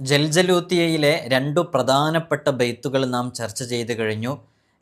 ജൽജലൂത്തിയയിലെ രണ്ടു പ്രധാനപ്പെട്ട ബൈത്തുകൾ നാം ചർച്ച ചെയ്തു കഴിഞ്ഞു.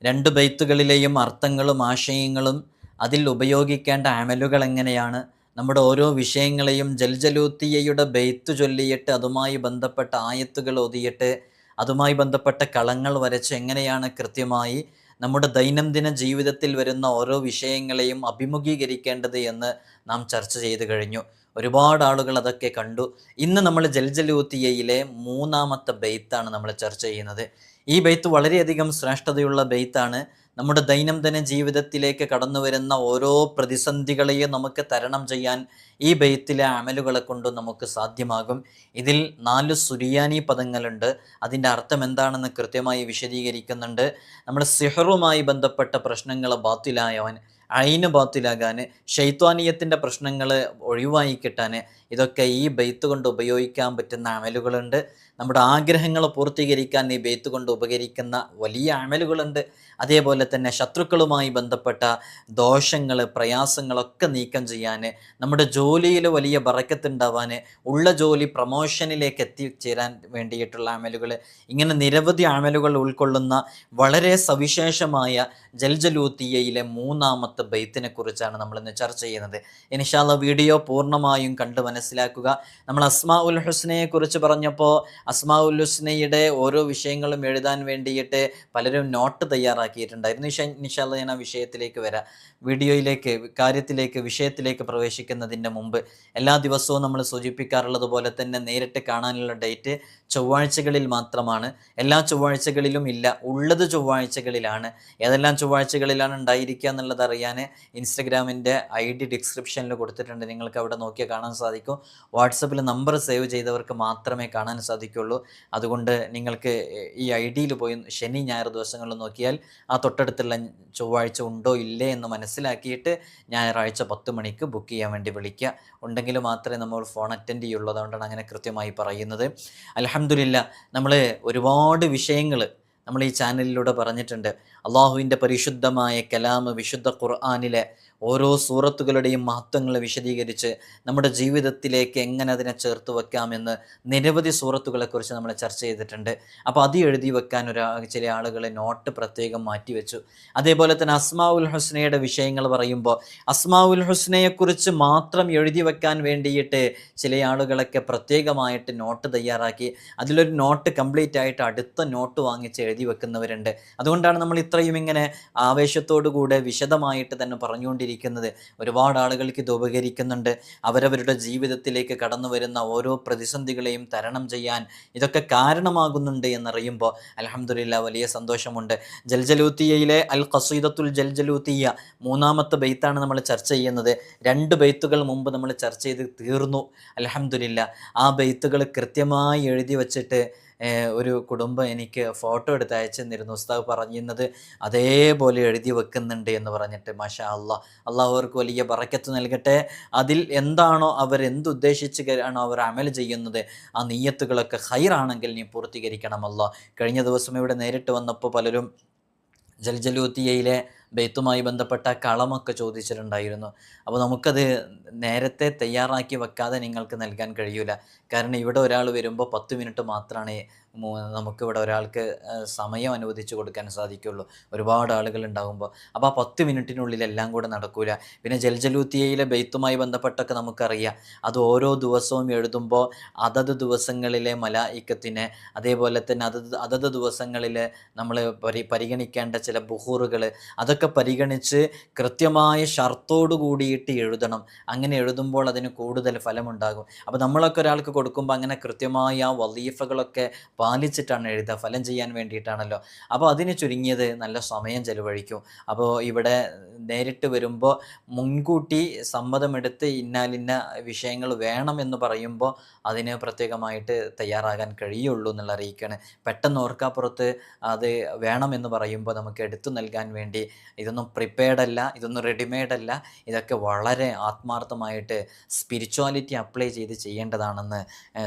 രണ്ട് ബൈത്തുകളിലെയും അർത്ഥങ്ങളും ആശയങ്ങളും അതിൽ ഉപയോഗിക്കേണ്ട അമലുകൾ എങ്ങനെയാണ്? നമ്മുടെ ഓരോ വിഷയങ്ങളെയും ജൽജലൂത്തിയയുടെ ബെയ്ത്ത് ചൊല്ലിയിട്ട് അതുമായി ബന്ധപ്പെട്ട ആയത്തുകൾ ഓതിയിട്ട് അതുമായി ബന്ധപ്പെട്ട കളങ്ങൾ വരച്ച് എങ്ങനെയാണ് കൃത്യമായി നമ്മുടെ ദൈനംദിന ജീവിതത്തിൽ വരുന്ന ഓരോ വിഷയങ്ങളെയും അഭിമുഖീകരിക്കേണ്ടത് എന്ന് നാം ചർച്ച ചെയ്തു കഴിഞ്ഞു. ഒരുപാട് ആളുകൾ അതൊക്കെ കണ്ടു. ഇന്ന് നമ്മൾ ജൽജലൂത്തിയയിലെ മൂന്നാമത്തെ ബെയ്ത്താണ് നമ്മൾ ചർച്ച ചെയ്യുന്നത്. ഈ ബെയ്ത്ത് വളരെയധികം ശ്രേഷ്ഠതയുള്ള ബെയ്ത്താണ്. നമ്മുടെ ദൈനംദിന ജീവിതത്തിലേക്ക് കടന്നു വരുന്ന ഓരോ പ്രതിസന്ധികളെയും നമുക്ക് തരണം ചെയ്യാൻ ഈ ബെയ്ത്തിലെ അമലുകളെ കൊണ്ട് നമുക്ക് സാധ്യമാകും. ഇതിൽ നാല് സുരിയാനി പദങ്ങളുണ്ട്. അതിന്റെ അർത്ഥം എന്താണെന്ന് കൃത്യമായി വിശദീകരിക്കുന്നുണ്ട്. നമ്മുടെ സിഹറുമായി ബന്ധപ്പെട്ട പ്രശ്നങ്ങൾ ബാത്തിലായവൻ അയിന് ബാത്തിലാകാൻ ഷെയ്ത്വാനീയത്തിന്റെ പ്രശ്നങ്ങൾ ഒഴിവായി കിട്ടാൻ ഇതൊക്കെ ഈ ബെയ്ത്ത് കൊണ്ട് ഉപയോഗിക്കാൻ പറ്റുന്ന അമലുകളുണ്ട്. നമ്മുടെ ആഗ്രഹങ്ങൾ പൂർത്തീകരിക്കാൻ ഈ ബെയ്ത്ത് കൊണ്ട് ഉപകരിക്കുന്ന വലിയ അമലുകളുണ്ട്. അതേപോലെ തന്നെ ശത്രുക്കളുമായി ബന്ധപ്പെട്ട ദോഷങ്ങൾ പ്രയാസങ്ങളൊക്കെ നീക്കം ചെയ്യാൻ നമ്മുടെ ജോലിയിൽ വലിയ ബറക്കത്തുണ്ടാവാൻ ഉള്ള ജോലി പ്രമോഷനിലേക്ക് എത്തിച്ചേരാൻ വേണ്ടിയിട്ടുള്ള അമലുകൾ. ഇങ്ങനെ നിരവധി അമലുകൾ ഉൾക്കൊള്ളുന്ന വളരെ സവിശേഷമായ ജൽജലൂത്തിയയിലെ മൂന്നാമത്തെ ബെയ്ത്തിനെ കുറിച്ചാണ് നമ്മൾ ഇന്ന് ചർച്ച ചെയ്യുന്നത്. ഇനിഷാല്ല വീഡിയോ പൂർണമായും കണ്ട് മനസ്സിലാക്കുക. നമ്മൾ അസ്മാ ഉൽ ഹുസ്നയെ കുറിച്ച് പറഞ്ഞപ്പോൾ അസ്മാ ഉൽ ഹുസ്നയുടെ ഓരോ വിഷയങ്ങളും എഴുതാൻ വേണ്ടിയിട്ട് പലരും നോട്ട് തയ്യാറാക്കിയിട്ടുണ്ടായിരുന്നു. ഇഷ നിഷാല ഞാൻ ആ വിഷയത്തിലേക്ക് വരാം. വീഡിയോയിലേക്ക് കാര്യത്തിലേക്ക് വിഷയത്തിലേക്ക് പ്രവേശിക്കുന്നതിന്റെ മുമ്പ് എല്ലാ ദിവസവും നമ്മൾ സൂചിപ്പിക്കാറുള്ളത് പോലെ തന്നെ നേരിട്ട് കാണാനുള്ള ഡേറ്റ് ചൊവ്വാഴ്ചകളിൽ മാത്രമാണ്. എല്ലാ ചൊവ്വാഴ്ചകളിലും ഇല്ല. ഉള്ളത് ചൊവ്വാഴ്ചകളിലാണ്. ഏതെല്ലാം ചൊവ്വാഴ്ചകളിലാണ് ഉണ്ടായിരിക്കുക എന്നുള്ളത് അറിയാൻ ഇൻസ്റ്റഗ്രാമിന്റെ ഐ ഡി ഡിസ്ക്രിപ്ഷനിൽ കൊടുത്തിട്ടുണ്ട്. നിങ്ങൾക്ക് അവിടെ നോക്കിയാൽ കാണാൻ സാധിക്കും. വാട്സപ്പിൽ നമ്പർ സേവ് ചെയ്തവർക്ക് മാത്രമേ കാണാൻ സാധിക്കുള്ളൂ അതുകൊണ്ട് നിങ്ങൾക്ക് ഈ ഐ ഡിയിൽ പോയി ശനി ഞായർ ദിവസങ്ങളിൽ നോക്കിയാൽ ആ തൊട്ടടുത്തുള്ള ചൊവ്വാഴ്ച ഉണ്ടോ ഇല്ലേ എന്ന് മനസ്സിലാക്കിയിട്ട് ഞായറാഴ്ച പത്ത് മണിക്ക് ബുക്ക് ചെയ്യാൻ വേണ്ടി വിളിക്കുക. ഉണ്ടെങ്കിൽ മാത്രമേ നമ്മൾ ഫോൺ അറ്റൻഡ് ചെയ്യുള്ളൂ അതുകൊണ്ടാണ് അങ്ങനെ കൃത്യമായി പറയുന്നത്. അലഹമില്ല നമ്മൾ ഒരുപാട് വിഷയങ്ങൾ നമ്മൾ ഈ ചാനലിലൂടെ പറഞ്ഞിട്ടുണ്ട്. അള്ളാഹുവിന്റെ പരിശുദ്ധമായ കലാമ് വിശുദ്ധ ഖുർആാനിലെ ഓരോ സൂറത്തുകളുടെയും മഹത്വങ്ങൾ വിശദീകരിച്ച് നമ്മുടെ ജീവിതത്തിലേക്ക് എങ്ങനെ അതിനെ ചേർത്ത് വെക്കാമെന്ന് നിരവധി സൂറത്തുകളെക്കുറിച്ച് നമ്മൾ ചർച്ച ചെയ്തിട്ടുണ്ട്. അപ്പോൾ അത് എഴുതി വെക്കാൻ ഒരു ചില ആളുകളെ നോട്ട് പ്രത്യേകം മാറ്റിവെച്ചു അതേപോലെ തന്നെ അസ്മാ ഉൽ ഹുസ്നയുടെ വിഷയങ്ങൾ പറയുമ്പോൾ അസ്മാ ഉൽ ഹുസ്നയെക്കുറിച്ച് മാത്രം എഴുതി വെക്കാൻ വേണ്ടിയിട്ട് ചില ആളുകളൊക്കെ പ്രത്യേകമായിട്ട് നോട്ട് തയ്യാറാക്കി. അതിലൊരു നോട്ട് കംപ്ലീറ്റ് ആയിട്ട് അടുത്ത നോട്ട് വാങ്ങിച്ച് എഴുതി വെക്കുന്നവരുണ്ട്. അതുകൊണ്ടാണ് നമ്മൾ ഇത്രയും ഇങ്ങനെ ആവേശത്തോടു കൂടെ വിശദമായിട്ട് തന്നെ പറഞ്ഞുകൊണ്ടിരിക്കുന്നത്. ഒരുപാട് ആളുകൾക്ക് ഇത് ഉപകരിക്കുന്നുണ്ട്. അവരവരുടെ ജീവിതത്തിലേക്ക് കടന്നു വരുന്ന ഓരോ പ്രതിസന്ധികളെയും തരണം ചെയ്യാൻ ഇതൊക്കെ കാരണമാകുന്നുണ്ട് എന്നറിയുമ്പോൾ അലഹമുല്ല വലിയ സന്തോഷമുണ്ട്. ജൽജലൂത്തിയയിലെ അൽ ഖസീദത്തുൽ ജൽജലൂത്തിയ മൂന്നാമത്തെ ബെയ്ത്താണ് നമ്മൾ ചർച്ച ചെയ്യുന്നത്. രണ്ട് ബെയ്ത്തുകൾ മുമ്പ് നമ്മൾ ചർച്ച ചെയ്ത് തീർന്നു. അലഹമുല്ല ആ ബെയ്ത്തുകൾ കൃത്യമായി എഴുതി വച്ചിട്ട് ഒരു കുടുംബം എനിക്ക് ഫോട്ടോ എടുത്ത് അയച്ചു തന്നിരുന്നു ഉസ്താവ് പറഞ്ഞിരുന്നത് അതേപോലെ എഴുതി വെക്കുന്നുണ്ട് എന്ന് പറഞ്ഞിട്ട് മാഷാ അള്ളാഹ് അള്ളാഹ് വലിയ പറക്കത്ത് നൽകട്ടെ. അതിൽ എന്താണോ അവർ എന്തുദ്ദേശിച്ച് ആണോ അവർ അമൽ ചെയ്യുന്നത് ആ നീയത്തുകളൊക്കെ ഹൈറാണെങ്കിൽ നീ പൂർത്തീകരിക്കണമല്ലോ കഴിഞ്ഞ ദിവസം ഇവിടെ നേരിട്ട് വന്നപ്പോൾ പലരും ജൽജലൂത്തിയയിലെ ബെയ്ത്തുമായി ബന്ധപ്പെട്ട കളമൊക്കെ ചോദിച്ചിട്ടുണ്ടായിരുന്നു. അപ്പോൾ നമുക്കത് നേരത്തെ തയ്യാറാക്കി വെക്കാതെ നിങ്ങൾക്ക് നൽകാൻ കഴിയൂല. കാരണം ഇവിടെ ഒരാൾ വരുമ്പോൾ പത്ത് മിനിറ്റ് മാത്രമാണ് നമുക്കിവിടെ ഒരാൾക്ക് സമയം അനുവദിച്ച് കൊടുക്കാൻ സാധിക്കുള്ളൂ. ഒരുപാട് ആളുകൾ ഉണ്ടാകുമ്പോൾ അപ്പോൾ ആ പത്ത് മിനിറ്റിനുള്ളിൽ എല്ലാം കൂടെ നടക്കൂല. പിന്നെ ജൽജലൂത്തിയയിലെ ബെയ്ത്തുമായി ബന്ധപ്പെട്ടൊക്കെ നമുക്കറിയാം. അത് ഓരോ ദിവസവും എഴുതുമ്പോൾ അതത് ദിവസങ്ങളിലെ മലായിക്കത്തിനെ അതേപോലെ തന്നെ അതത് അതത് ദിവസങ്ങളിൽ നമ്മൾ പരി പരിഗണിക്കേണ്ട ചില ബുഹൂറുകൾ അതൊക്കെ പരിഗണിച്ച് കൃത്യമായ ഷർത്തോടു കൂടിയിട്ട് എഴുതണം. അങ്ങനെ എഴുതുമ്പോൾ അതിന് കൂടുതൽ ഫലമുണ്ടാകും. അപ്പോൾ നമ്മളൊക്കെ ഒരാൾക്ക് കൊടുക്കുമ്പോൾ അങ്ങനെ കൃത്യമായ ആ വലീഫകളൊക്കെ പാലിച്ചിട്ടാണ് എഴുതുക ഫലം ചെയ്യാൻ വേണ്ടിയിട്ടാണല്ലോ. അപ്പോൾ അതിന് ചുരുങ്ങിയത് നല്ല സമയം ചെലവഴിക്കും. അപ്പോൾ ഇവിടെ നേരിട്ട് വരുമ്പോൾ മുൻകൂട്ടി സമ്മതമെടുത്ത് ഇന്നാലിന്ന വിഷയങ്ങൾ വേണം എന്ന് പറയുമ്പോൾ അതിന് പ്രത്യേകമായിട്ട് തയ്യാറാകാൻ കഴിയുള്ളൂ എന്നുള്ള അറിയിക്കുകയാണ്. പെട്ടെന്ന് ഓർക്കാപ്പുറത്ത് അത് എന്ന് പറയുമ്പോൾ നമുക്ക് എടുത്തു നൽകാൻ വേണ്ടി ഇതൊന്നും പ്രിപ്പയർഡ് അല്ല ഇതൊന്നും റെഡിമെയ്ഡ് അല്ല ഇതൊക്കെ വളരെ ആത്മാർത്ഥമായിട്ട് സ്പിരിച്വാലിറ്റി അപ്ലൈ ചെയ്ത് ചെയ്യേണ്ടതാണെന്ന്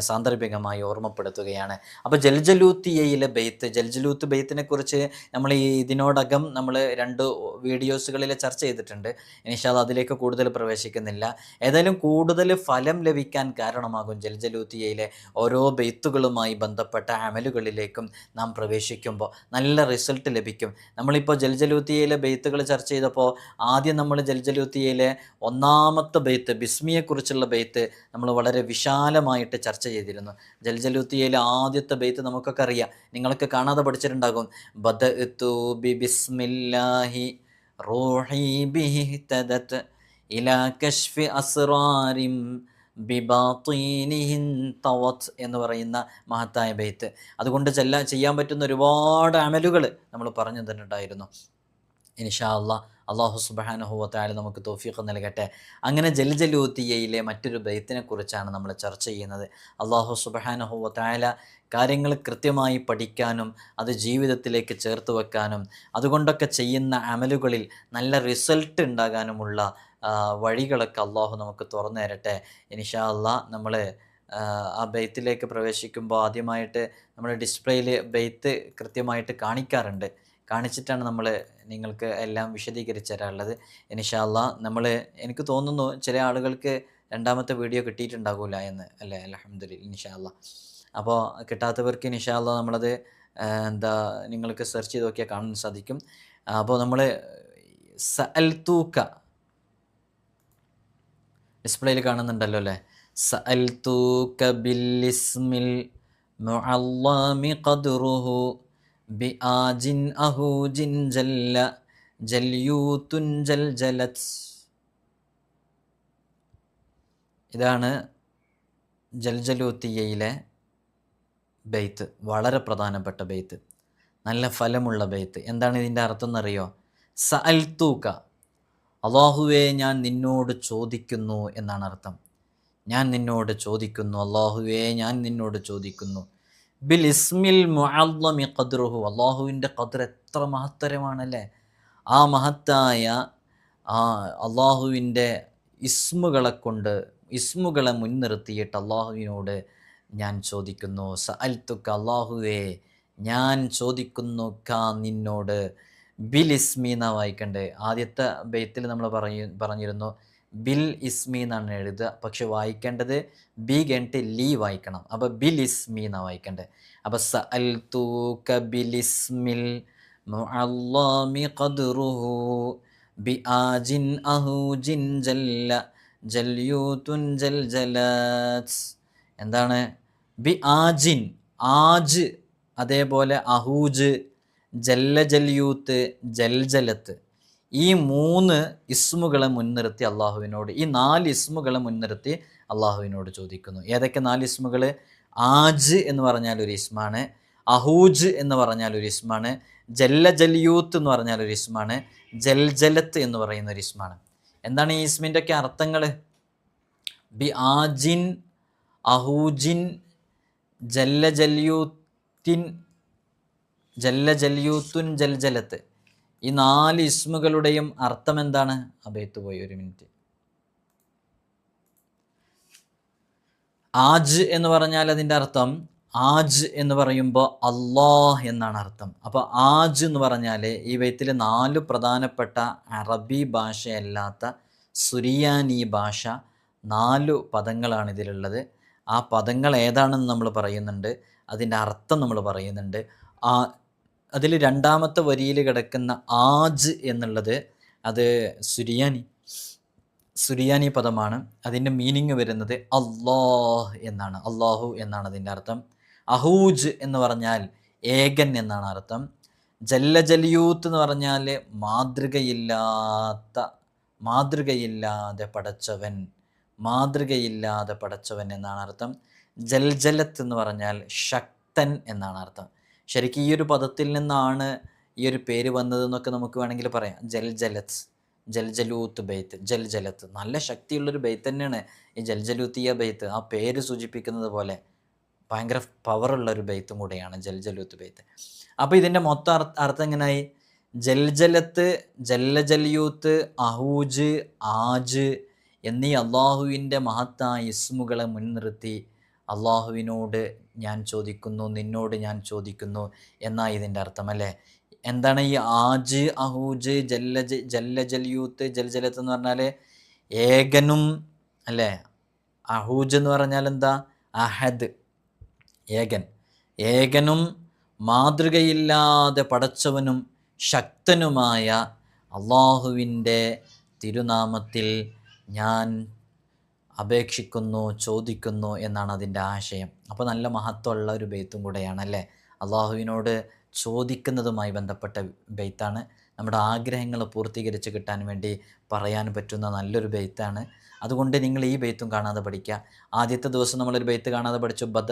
സാന്ദർഭികമായി ഓർമ്മപ്പെടുത്തുകയാണ്. അപ്പോൾ ജൽജലൂത്തിയയിലെ ബെയ്ത്ത് ജൽജലൂത്ത് ബെയ്ത്തിനെ കുറിച്ച് നമ്മൾ ഈ ഇതിനോടകം നമ്മൾ രണ്ട് വീഡിയോസുകളിൽ ചർച്ച ചെയ്തിട്ടുണ്ട്. ഇനിഷാൽ അതിലേക്ക് കൂടുതൽ പ്രവേശിക്കുന്നില്ല. ഏതായാലും കൂടുതൽ ഫലം ലഭിക്കാൻ കാരണമാകും ജൽജലൂത്തിയയിലെ ഓരോ ബെയ്ത്തുകളുമായി ബന്ധപ്പെട്ട അമലുകളിലേക്കും നാം പ്രവേശിക്കുമ്പോൾ. നല്ല റിസൾട്ട് ലഭിക്കും. നമ്മളിപ്പോൾ ജൽജലൂത്തിയയിലെ ബെയ്ത്തുകൾ ചർച്ച ചെയ്തപ്പോൾ ആദ്യം നമ്മൾ ജൽജലൂത്തിയയിലെ ഒന്നാമത്തെ ബെയ്ത്ത് ബിസ്മിയെക്കുറിച്ചുള്ള ബെയ്ത്ത് നമ്മൾ വളരെ വിശാലമായിട്ട് ചർച്ച ചെയ്തിരുന്നു. ജൽജലൂത്തിയയിലെ ആദ്യത്തെ ബെയ്ത്ത് നമുക്കൊക്കെ അറിയാം. നിങ്ങളൊക്കെ കാണാതെ പഠിച്ചിട്ടുണ്ടാകും. ബദ ബിഹി ഇലാ അസ്റാരിം തവത്ത് എന്ന് പറയുന്ന മഹത്തായ ബെയ്ത്ത്. അതുകൊണ്ട് ചെല്ലാൻ ചെയ്യാൻ പറ്റുന്ന ഒരുപാട് അമലുകൾ നമ്മൾ പറഞ്ഞു തന്നിട്ടുണ്ടായിരുന്നു. ഇൻഷാ അല്ല അള്ളാഹു സുബാനുഹുവത്തായാലും നമുക്ക് തോഫീഖ് നൽകട്ടെ. അങ്ങനെ ജൽജലൂത്തിയയിലെ മറ്റൊരു ബെയ്ത്തിനെ കുറിച്ചാണ് നമ്മൾ ചർച്ച ചെയ്യുന്നത്. അള്ളാഹു സുബാനുഹുവത്തായാല കാര്യങ്ങൾ കൃത്യമായി പഠിക്കാനും അത് ജീവിതത്തിലേക്ക് ചേർത്ത് വെക്കാനും അതുകൊണ്ടൊക്കെ ചെയ്യുന്ന അമലുകളിൽ നല്ല റിസൾട്ട് ഉണ്ടാകാനുമുള്ള വഴികളൊക്കെ അള്ളാഹു നമുക്ക് തുറന്നു തരട്ടെ. ഇനിഷാ അള്ളാ നമ്മൾ ആ ബെയ്ത്തിലേക്ക് പ്രവേശിക്കുമ്പോൾ ആദ്യമായിട്ട് നമ്മൾ ഡിസ്പ്ലേയിൽ ബെയ്ത്ത് കൃത്യമായിട്ട് കാണിക്കാറുണ്ട്. കാണിച്ചിട്ടാണ് നമ്മൾ നിങ്ങൾക്ക് എല്ലാം വിശദീകരിച്ച് തരാറുള്ളത്. ഇൻഷാല്ല നമ്മൾ എനിക്ക് തോന്നുന്നു ചില ആളുകൾക്ക് രണ്ടാമത്തെ വീഡിയോ കിട്ടിയിട്ടുണ്ടാകില്ല എന്ന് അല്ലേ? അലഹമ്മദില്ല ഇൻഷാല്ല അപ്പോൾ കിട്ടാത്തവർക്ക് ഇൻഷാല്ല നമ്മളത് എന്താ നിങ്ങൾക്ക് സെർച്ച് ചെയ്ത് നോക്കിയാൽ കാണാൻ സാധിക്കും. അപ്പോൾ നമ്മൾ സഅൽത്തൂക്ക ഡിസ്പ്ലേയിൽ കാണുന്നുണ്ടല്ലോ അല്ലേ? സഅൽത്തൂക്ക ബില്ലിസ്മിൽ മുഅല്ലാമി ഖദ്റുഹു അഹൂജിൻ ജല്ല ജൽജലത് ഇതാണ് ജൽജലൂത്തിയയിലെ ബെയ്ത്ത് വളരെ പ്രധാനപ്പെട്ട ബെയ്ത്ത്. നല്ല ഫലമുള്ള ബെയ്ത്ത്. എന്താണ് ഇതിന്റെ അർത്ഥം എന്നറിയോ സഅൽത്തൂക്ക അള്ളാഹുവെ ഞാൻ നിന്നോട് ചോദിക്കുന്നു എന്നാണ് അർത്ഥം. ഞാൻ നിന്നോട് ചോദിക്കുന്നു. അള്ളാഹുവെ ഞാൻ നിന്നോട് ചോദിക്കുന്നു. ബിൽ ഇസ്മിൽ മുഅല്ലമി ഖദ്റുഹു. അള്ളാഹുവിന്റെ ഖദർ എത്ര മഹത്തരമാണല്ലേ? ആ മഹത്തായ ആ അള്ളാഹുവിന്റെ ഇസ്മുകളെ കൊണ്ട് ഇസ്മുകളെ മുൻനിർത്തിയിട്ട് അള്ളാഹുവിനോട് ഞാൻ ചോദിക്കുന്നു സ തുക്ക അള്ളാഹുവേ ഞാൻ ചോദിക്കുന്നു കാ നിന്നോട്? ബിൽ ഇസ്മി എന്നാണ് വായിക്കണ്ടേ. ആദ്യത്തെ ബെയ്ത്തിൽ നമ്മൾ പറഞ്ഞു പറഞ്ഞിരുന്നു ബിൽ ഇസ്മി എന്നാണ് എഴുതുക. പക്ഷെ വായിക്കേണ്ടത് ബി കഴിഞ്ഞിട്ട് ലീ വായിക്കണം. അപ്പോൾ ബിൽ ഇസ്മി എന്നാണ് വായിക്കേണ്ടത് അപ്പോൾ അൽ തൂക്ക ബിൽ ഇസ്മിൽ ഖദ്റുഹു ബി ആജിൻ ജല്ല എന്താണ്? ബി ആജിൻ ആജ് അതേപോലെ അഹൂജ് ജല്ല ജല്യൂത്ത് ജൽജലത്ത്. ഈ മൂന്ന് ഇസ്മുകളെ മുൻനിർത്തി അള്ളാഹുവിനോട് ഈ നാല് ഇസ്മുകളെ മുൻനിർത്തി അള്ളാഹുവിനോട് ചോദിക്കുന്നു. ഏതൊക്കെ നാല് ഇസ്മുകൾ ആജ് എന്ന് പറഞ്ഞാൽ ഒരു ഇസ്മാണ് അഹൂജ് എന്ന് പറഞ്ഞാൽ ഒരു ഇസ്മാണ് ജല്ല ജല്യൂത്ത് എന്ന് പറഞ്ഞാൽ ഒരു ഇസ്മാണ് ജൽജലത്ത് എന്ന് പറയുന്ന ഒരു ഇസ്മാണ്. എന്താണ് ഈ ഇസ്മിന്റെ ഒക്കെ അർത്ഥങ്ങൾ ബി ആജിൻ അഹൂജിൻ ജല്ല ജല്യൂത്തിൻ ജല്ല ജല്യൂത്തുൻ ജൽജലത്ത്. ഈ നാല് ഇസ്മുകളുടെയും അർത്ഥം എന്താണ് അബേത്ത് പോയി ഒരു മിനിറ്റ്. ആജ് എന്ന് പറഞ്ഞാൽ അതിന്റെ അർത്ഥം ആജ് എന്ന് പറയുമ്പോൾ അള്ളാഹ് എന്നാണ് അർത്ഥം. അപ്പോൾ ആജ് എന്ന് പറഞ്ഞാൽ ഈ വയത്തിൽ നാല് പ്രധാനപ്പെട്ട അറബി ഭാഷയല്ലാത്ത സുരിയാനി ഭാഷ നാല് പദങ്ങളാണ് ഇതിലുള്ളത്. ആ പദങ്ങൾ ഏതാണെന്ന് നമ്മൾ പറയുന്നുണ്ട് അതിന്റെ അർത്ഥം നമ്മൾ പറയുന്നുണ്ട്. ആ അതിൽ രണ്ടാമത്തെ വരിയിൽ കിടക്കുന്ന ആജ് എന്നുള്ളത് അത് സുരിയാനി സുരിയാനി പദമാണ്. അതിന്റെ മീനിങ് വരുന്നത് അള്ളാഹ് എന്നാണ്. അള്ളാഹു എന്നാണ് അതിന്റെ അർത്ഥം. അഹൂജ് എന്ന് പറഞ്ഞാൽ ഏകൻ എന്നാണ് അർത്ഥം. ജല്ല ജലിയൂത്ത് എന്ന് പറഞ്ഞാൽ മാതൃകയില്ലാത്ത മാതൃകയില്ലാതെ പടച്ചവൻ മാതൃകയില്ലാതെ പടച്ചവൻ എന്നാണ് അർത്ഥം. ജൽജലത്ത് എന്ന് പറഞ്ഞാൽ ശക്തൻ എന്നാണ് അർത്ഥം. ശരിക്കും ഈ ഒരു പദത്തിൽ നിന്നാണ് ഈ ഒരു പേര് വന്നതെന്നൊക്കെ നമുക്ക് വേണമെങ്കിൽ പറയാം. ജൽജലത്ത് ജൽജലൂത്ത് ബെയ്ത്ത് ജൽജലത്ത്. നല്ല ശക്തിയുള്ളൊരു ബെയ്ത്ത് തന്നെയാണ് ഈ ജൽജലൂത്തിയ ബെയ്ത്ത്. ആ പേര് സൂചിപ്പിക്കുന്നത് പോലെ ഭയങ്കര പവറുള്ള ഒരു ബെയ്ത്തും കൂടെയാണ് ജൽജലൂത്ത് ബെയ്ത്ത്. അപ്പോൾ ഇതിന്റെ മൊത്തം അർത്ഥം എങ്ങനെയായി ജൽജലത്ത് ജല്ലജൽയൂത്ത് അഹൂജ് ആജ് എന്നീ അള്ളാഹുവിന്റെ മഹത്തായ ഇസ്മുകളെ മുൻനിർത്തി അള്ളാഹുവിനോട് ഞാൻ ചോദിക്കുന്നു നിന്നോട് ഞാൻ ചോദിക്കുന്നു എന്നാ ഇതിന്റെ അർത്ഥമല്ലേ എന്താണ് ഈ ആജ് അഹൂജ് ജല്ല ജല്ല ജല്ലജൽയൂത്ത് ജൽജലത്ത് എന്ന് പറഞ്ഞാൽ ഏകനും അല്ലേ? അഹൂജ് എന്ന് പറഞ്ഞാൽ എന്താ? അഹദ് ഏകൻ. ഏകനും മാതൃകയില്ലാതെ പടച്ചവനും ശക്തനുമായ അള്ളാഹുവിന്റെ തിരുനാമത്തിൽ ഞാൻ അപേക്ഷിക്കുന്നു ചോദിക്കുന്നു എന്നാണ് അതിന്റെ ആശയം. അപ്പോൾ നല്ല മഹത്വമുള്ള ഒരു ബെയ്ത്തും കൂടെയാണ് അല്ലേ? അള്ളാഹുവിനോട് ചോദിക്കുന്നതുമായി ബന്ധപ്പെട്ട ബെയ്ത്താണ്. നമ്മുടെ ആഗ്രഹങ്ങൾ പൂർത്തീകരിച്ച് കിട്ടാൻ വേണ്ടി പറയാൻ പറ്റുന്ന നല്ലൊരു ബെയ്ത്താണ്. അതുകൊണ്ട് നിങ്ങൾ ഈ ബെയ്ത്തും കാണാതെ പഠിക്കുക. ആദ്യത്തെ ദിവസം നമ്മളൊരു ബെയ്ത്ത് കാണാതെ പഠിച്ചു. ബദ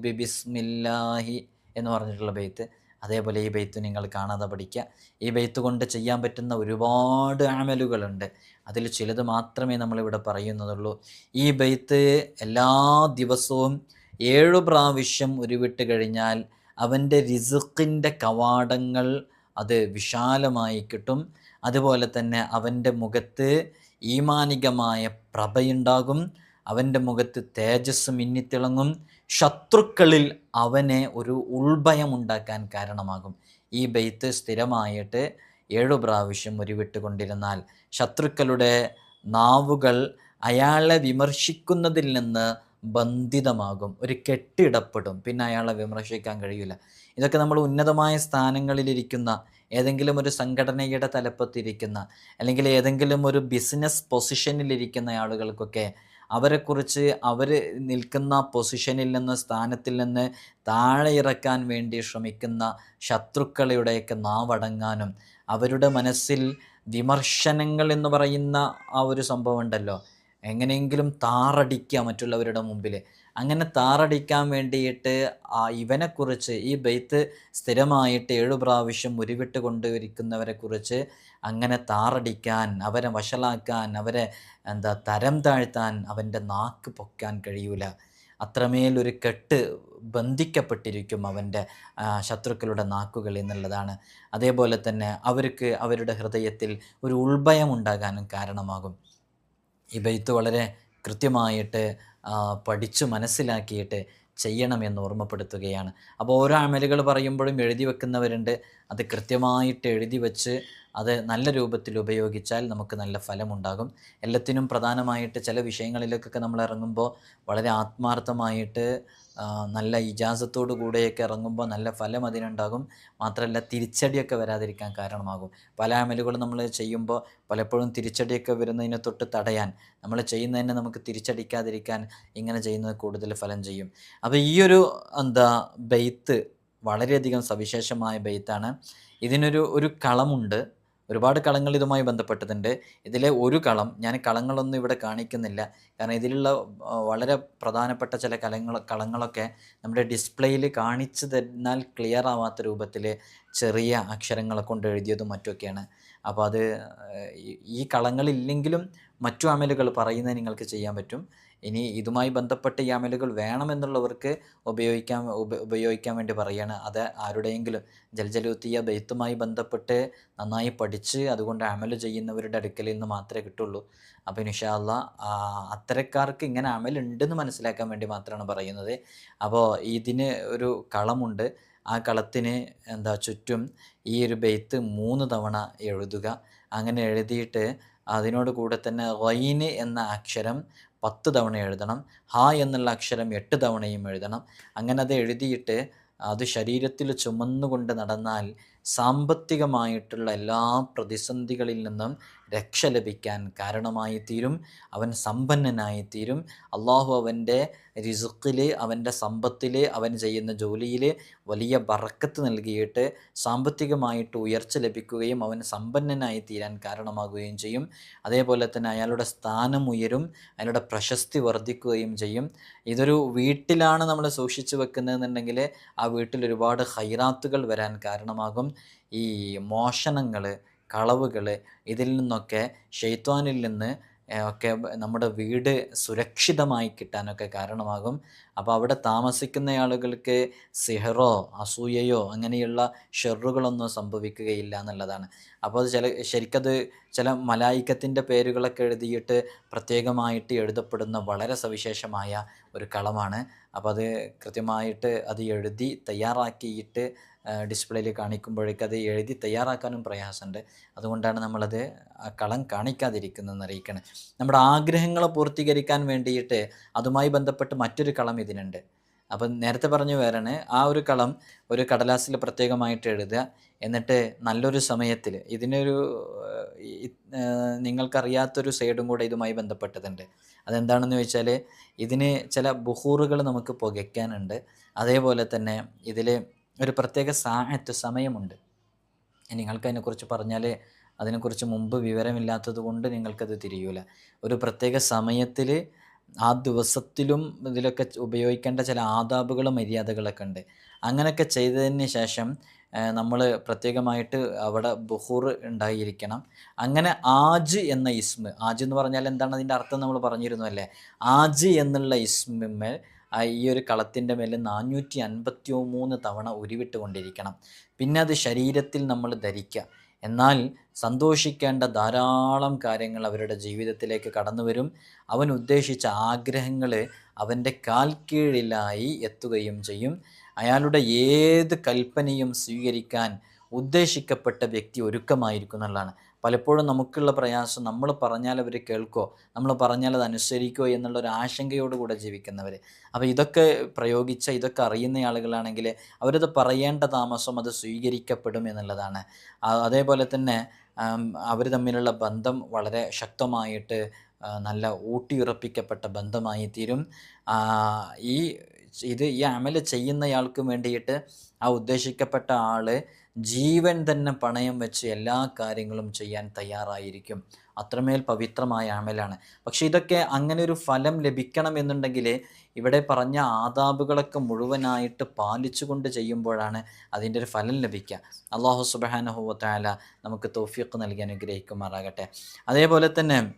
ബി ബിസ്മില്ലാഹി എന്ന് പറഞ്ഞിട്ടുള്ള ബെയ്ത്ത്. അതേപോലെ ഈ ബെയ്ത്ത് നിങ്ങൾ കാണാതെ പഠിക്കുക. ഈ ബെയ്ത്ത് കൊണ്ട് ചെയ്യാൻ പറ്റുന്ന ഒരുപാട് ആമലുകളുണ്ട് അതിൽ ചിലത് മാത്രമേ നമ്മളിവിടെ പറയുന്നതുള്ളൂ. ഈ ബെയ്ത്ത് എല്ലാ ദിവസവും ഏഴു പ്രാവശ്യം ഉരുവിട്ട് കഴിഞ്ഞാൽ അവന്റെ റിസുക്കിന്റെ കവാടങ്ങൾ അത് വിശാലമായി കിട്ടും. അതുപോലെ തന്നെ അവന്റെ മുഖത്ത് ഈമാനികമായ പ്രഭയുണ്ടാകും. അവന്റെ മുഖത്ത് തേജസ് മിന്നിത്തിളങ്ങും. ശത്രുക്കളിൽ അവനെ ഒരു ഉൾഭയം ഉണ്ടാക്കാൻ കാരണമാകും. ഈ ബെയ്ത്ത് സ്ഥിരമായിട്ട് ഏഴു പ്രാവശ്യം ഉരുവിട്ടുകൊണ്ടിരുന്നാൽ ശത്രുക്കളുടെ നാവുകൾ അയാളെ വിമർശിക്കുന്നതിൽ നിന്ന് ബന്ധിതമാകും. ഒരു കെട്ടിടപ്പെടും. പിന്നെ അയാളെ വിമർശിക്കാൻ കഴിയില്ല. ഇതൊക്കെ നമ്മൾ ഉന്നതമായ സ്ഥാനങ്ങളിലിരിക്കുന്ന ഏതെങ്കിലും ഒരു സംഘടനയുടെ തലപ്പത്തിരിക്കുന്ന അല്ലെങ്കിൽ ഏതെങ്കിലും ഒരു ബിസിനസ് പൊസിഷനിലിരിക്കുന്ന ആളുകൾക്കൊക്കെ അവരെക്കുറിച്ച് അവർ നിൽക്കുന്ന പൊസിഷനിൽ നിന്ന് സ്ഥാനത്തിൽ നിന്ന് താഴെ ഇറക്കാൻ വേണ്ടി ശ്രമിക്കുന്ന ശത്രുക്കളുടെയൊക്കെ നാവടങ്ങാനും അവരുടെ മനസ്സിൽ വിമർശനങ്ങൾ എന്ന് പറയുന്ന ആ ഒരു സംഭവം ഉണ്ടല്ലോ. എങ്ങനെയെങ്കിലും താറടിക്കുക മറ്റുള്ളവരുടെ മുമ്പിൽ അങ്ങനെ താറടിക്കാൻ വേണ്ടിയിട്ട് ആ ഇവനെക്കുറിച്ച് ഈ ബെയ്ത്ത് സ്ഥിരമായിട്ട് ഏഴു പ്രാവശ്യം ഉരുവിട്ട് കൊണ്ടുവരിക്കുന്നവരെക്കുറിച്ച് അങ്ങനെ താറടിക്കാൻ അവരെ വഷളാക്കാൻ അവരെ എന്താ തരം താഴ്ത്താൻ അവന്റെ നാക്ക് പൊക്കാൻ കഴിയൂല. അത്രമേലൊരു കെട്ട് ബന്ധിക്കപ്പെട്ടിരിക്കും അവന്റെ ശത്രുക്കളുടെ നാക്കുകൾ എന്നുള്ളതാണ്. അതേപോലെ തന്നെ അവർക്ക് അവരുടെ ഹൃദയത്തിൽ ഒരു ഉൾഭയം ഉണ്ടാകാനും കാരണമാകും. ഈ ബെയ്ത്ത് വളരെ കൃത്യമായിട്ട് പഠിച്ചു മനസ്സിലാക്കിയിട്ട് ചെയ്യണമെന്ന് ഓർമ്മപ്പെടുത്തുകയാണ്. അപ്പോൾ ഓരോ അമലുകൾ പറയുമ്പോഴും എഴുതി വെക്കുന്നവരുണ്ട്. അത് കൃത്യമായിട്ട് എഴുതി വെച്ച് അത് നല്ല രൂപത്തിൽ ഉപയോഗിച്ചാൽ നമുക്ക് നല്ല ഫലമുണ്ടാകും. എല്ലാത്തിനും പ്രധാനമായിട്ട് ചില വിഷയങ്ങളിലേക്കൊക്കെ നമ്മൾ ഇറങ്ങുമ്പോൾ വളരെ ആത്മാർത്ഥമായിട്ട് നല്ല ഇജാസത്തോടു കൂടെയൊക്കെ ഇറങ്ങുമ്പോൾ നല്ല ഫലം അതിനുണ്ടാകും. മാത്രമല്ല തിരിച്ചടിയൊക്കെ വരാതിരിക്കാൻ കാരണമാകും. പല അമലുകളും നമ്മൾ ചെയ്യുമ്പോൾ പലപ്പോഴും തിരിച്ചടിയൊക്കെ വരുന്നതിനെ തൊട്ട് തടയാൻ നമ്മൾ ചെയ്യുന്നതിനെ നമുക്ക് തിരിച്ചടിക്കാതിരിക്കാൻ ഇങ്ങനെ ചെയ്യുന്നത് കൂടുതൽ ഫലം ചെയ്യും. അപ്പോൾ ഈ ഒരു എന്താ ബെയ്ത്ത് വളരെയധികം സവിശേഷമായ ബെയ്ത്താണ്. ഇതിനൊരു ഒരു കളമുണ്ട്. ഒരുപാട് കളങ്ങൾ ഇതുമായി ബന്ധപ്പെട്ടതുണ്ട്. ഇതിലെ ഒരു കളം ഞാൻ കളങ്ങളൊന്നും ഇവിടെ കാണിക്കുന്നില്ല. കാരണം ഇതിലുള്ള വളരെ പ്രധാനപ്പെട്ട ചില കലങ്ങൾ കളങ്ങളൊക്കെ നമ്മുടെ ഡിസ്പ്ലേയിൽ കാണിച്ചു തന്നാൽ ക്ലിയർ ആവാത്ത രൂപത്തിൽ ചെറിയ അക്ഷരങ്ങളെ കൊണ്ട് എഴുതിയതും മറ്റൊക്കെയാണ് അപ്പോൾ അത് ഈ കളങ്ങളില്ലെങ്കിലും മറ്റു അമലുകൾ പറയുന്നത് നിങ്ങൾക്ക് ചെയ്യാൻ പറ്റും. ഇനി ഇതുമായി ബന്ധപ്പെട്ട യാമലുകൾ വേണമെന്നുള്ളവർക്ക് ഉപയോഗിക്കാൻ ഉപയോഗിക്കാൻ വേണ്ടി പറയുകയാണ് അത് ആരുടെയെങ്കിലും ജൽജലൂത്തിയ ബെയ്ത്തുമായി ബന്ധപ്പെട്ട് നന്നായി പഠിച്ച് അതുകൊണ്ട് അമൽ ചെയ്യുന്നവരുടെ അടുക്കലിൽ നിന്ന് മാത്രമേ കിട്ടുള്ളൂ. അപ്പോൾ ഇൻഷാല്ല അത്തരക്കാർക്ക് ഇങ്ങനെ അമലുണ്ടെന്ന് മനസ്സിലാക്കാൻ വേണ്ടി മാത്രമാണ് പറയുന്നത്. അപ്പോൾ ഇതിന് ഒരു കളമുണ്ട്. ആ കളത്തിന് എന്താ ചുറ്റും ഈ ഒരു ബെയ്ത്ത് മൂന്ന് തവണ എഴുതുക. അങ്ങനെ എഴുതിയിട്ട് അതിനോട് കൂടെ തന്നെ റൈന് എന്ന അക്ഷരം പത്ത് തവണ എഴുതണം. ഹ എന്നുള്ള അക്ഷരം എട്ട് തവണയും എഴുതണം. അങ്ങനെ അത് എഴുതിയിട്ട് അത് ശരീരത്തിൽ ചുമന്നുകൊണ്ട് നടന്നാൽ സാമ്പത്തികമായിട്ടുള്ള എല്ലാ പ്രതിസന്ധികളിൽ നിന്നും രക്ഷ ലഭിക്കാൻ കാരണമായി തീരും അവൻ സമ്പന്നനായി തീരും അള്ളാഹു അവന്റെ റിസുക്കിൽ അവന്റെ സമ്പത്തിൽ അവൻ ചെയ്യുന്ന ജോലിയിൽ വലിയ ബറക്കത്ത് നൽകിയിട്ട് സാമ്പത്തികമായിട്ട് ഉയർച്ച ലഭിക്കുകയും അവൻ സമ്പന്നനായി തീരാൻ കാരണമാകുകയും ചെയ്യും. അതേപോലെ തന്നെ അയാളുടെ സ്ഥാനം ഉയരും അയാളുടെ പ്രശസ്തി വർദ്ധിക്കുകയും ചെയ്യും. ഇതൊരു വീട്ടിലാണ് നമ്മൾ സൂക്ഷിച്ചു വെക്കുന്നതെന്നുണ്ടെങ്കിൽ ആ വീട്ടിൽ ഒരുപാട് ഹൈറാത്തുകൾ വരാൻ കാരണമാകും. ഈ മോഷണങ്ങൾ കളവുകൾ ഇതിൽ നിന്നൊക്കെ ഷെയ്ത്വാനിൽ നിന്ന് ഒക്കെ നമ്മുടെ വീട് സുരക്ഷിതമായി കിട്ടാനൊക്കെ കാരണമാകും. അപ്പോൾ അവിടെ താമസിക്കുന്ന ആളുകൾക്ക് സിഹറോ അസൂയയോ അങ്ങനെയുള്ള ഷെറുകളൊന്നും സംഭവിക്കുകയില്ല എന്നുള്ളതാണ്. അപ്പോൾ അത് ചില ശരിക്കത് ചില മലായിക്കത്തിന്റെ പേരുകളൊക്കെ എഴുതിയിട്ട് പ്രത്യേകമായിട്ട് എഴുതപ്പെടുന്ന വളരെ സവിശേഷമായ ഒരു കളമാണ്. അപ്പോൾ അത് കൃത്യമായിട്ട് അത് എഴുതി തയ്യാറാക്കിയിട്ട് ഡിസ്പ്ലേയിൽ കാണിക്കുമ്പോഴേക്കത് എഴുതി തയ്യാറാക്കാനും പ്രയാസമുണ്ട്. അതുകൊണ്ടാണ് നമ്മളത് ആ കളം കാണിക്കാതിരിക്കുന്നതെന്ന് അറിയിക്കണം നമ്മുടെ ആഗ്രഹങ്ങളെ പൂർത്തീകരിക്കാൻ വേണ്ടിയിട്ട് അതുമായി ബന്ധപ്പെട്ട് മറ്റൊരു കളം ഇതിനുണ്ട്. അപ്പം നേരത്തെ പറഞ്ഞു വേറാണ് ആ ഒരു കളം ഒരു കടലാസിൽ പ്രത്യേകമായിട്ട് എഴുതുക. എന്നിട്ട് നല്ലൊരു സമയത്തിൽ ഇതിനൊരു നിങ്ങൾക്കറിയാത്തൊരു സൈഡും കൂടെ ഇതുമായി ബന്ധപ്പെട്ടതുണ്ട്. അതെന്താണെന്ന് ചോദിച്ചാൽ ഇതിന് ചില ബുഹൂറുകൾ നമുക്ക് പുകയ്ക്കാനുണ്ട്. അതേപോലെ തന്നെ ഇതിൽ ഒരു പ്രത്യേക സാഹത്ത് സമയമുണ്ട്. നിങ്ങൾക്ക് അതിനെക്കുറിച്ച് പറഞ്ഞാൽ അതിനെക്കുറിച്ച് മുമ്പ് വിവരമില്ലാത്തത് കൊണ്ട് നിങ്ങൾക്കത് തിരിയൂല. ഒരു പ്രത്യേക സമയത്തിൽ ആ ദിവസത്തിലും ഇതിലൊക്കെ ഉപയോഗിക്കേണ്ട ചില ആദാബുകളും മര്യാദകളൊക്കെ ഉണ്ട് അങ്ങനെയൊക്കെ ചെയ്തതിന് ശേഷം നമ്മൾ പ്രത്യേകമായിട്ട് അവിടെ ബുഹൂർ ഉണ്ടായിരിക്കണം. അങ്ങനെ ആജ് എന്ന ഇസ്മ് ആജ് എന്ന് പറഞ്ഞാൽ എന്താണ് അതിന്റെ അർത്ഥം നമ്മൾ പറഞ്ഞിരുന്നു അല്ലേ? ആജ് എന്നുള്ള ഇസ്മിന്മേൽ ആ ഈ ഒരു കളത്തിന്റെ മേൽ നാനൂറ്റി അൻപത്തി മൂന്ന് തവണ ഉരുവിട്ട് കൊണ്ടിരിക്കണം പിന്നെ അത് ശരീരത്തിൽ നമ്മൾ ധരിക്കുക. എന്നാൽ സന്തോഷിക്കേണ്ട ധാരാളം കാര്യങ്ങൾ അവരുടെ ജീവിതത്തിലേക്ക് കടന്നു വരും അവൻ ഉദ്ദേശിച്ച ആഗ്രഹങ്ങൾ അവന്റെ കാൽ കീഴിലായി എത്തുകയും ചെയ്യും. അയാളുടെ ഏത് കൽപ്പനയും സ്വീകരിക്കാൻ ഉദ്ദേശിക്കപ്പെട്ട വ്യക്തി ഒരുക്കമായിരിക്കും എന്നുള്ളതാണ്. പലപ്പോഴും നമുക്കുള്ള പ്രയാസം നമ്മൾ പറഞ്ഞാൽ അവർ കേൾക്കോ? നമ്മൾ പറഞ്ഞാൽ അത് അനുസരിക്കോ എന്നുള്ള ഒരു ആശങ്കയോടുകൂടെ ജീവിക്കുന്നവർ അപ്പോൾ ഇതൊക്കെ പ്രയോഗിച്ച ഇതൊക്കെ അറിയുന്ന ആളുകളാണെങ്കിൽ അവരത് പറയേണ്ട താമസം അത് സ്വീകരിക്കപ്പെടും എന്നുള്ളതാണ്. അതേപോലെ തന്നെ അവർ തമ്മിലുള്ള ബന്ധം വളരെ ശക്തമായിട്ട് നല്ല ഊട്ടിയുറപ്പിക്കപ്പെട്ട ബന്ധമായി തീരും. ഈ ഇത് ഈ അമൽ ചെയ്യുന്നയാൾക്ക് വേണ്ടിയിട്ട് ആ ഉദ്ദേശിക്കപ്പെട്ട ആൾ ജീവൻ തന്നെ പണയം വെച്ച് എല്ലാ കാര്യങ്ങളും ചെയ്യാൻ തയ്യാറായിരിക്കും. അത്രമേൽ പവിത്രമായ അമലാണ്. പക്ഷെ ഇതൊക്കെ അങ്ങനെ ഒരു ഫലം ലഭിക്കണം എന്നുണ്ടെങ്കിൽ ഇവിടെ പറഞ്ഞ ആദാബുകളൊക്കെ മുഴുവനായിട്ട് പാലിച്ചുകൊണ്ട് ചെയ്യുമ്പോഴാണ് അതിന്റെ ഒരു ഫലം ലഭിക്കുക. അള്ളാഹു സുബാനഹുവത്താല നമുക്ക് തോഫിയൊക്കെ നൽകി അനുഗ്രഹിക്കുമാറാകട്ടെ. അതേപോലെ തന്നെ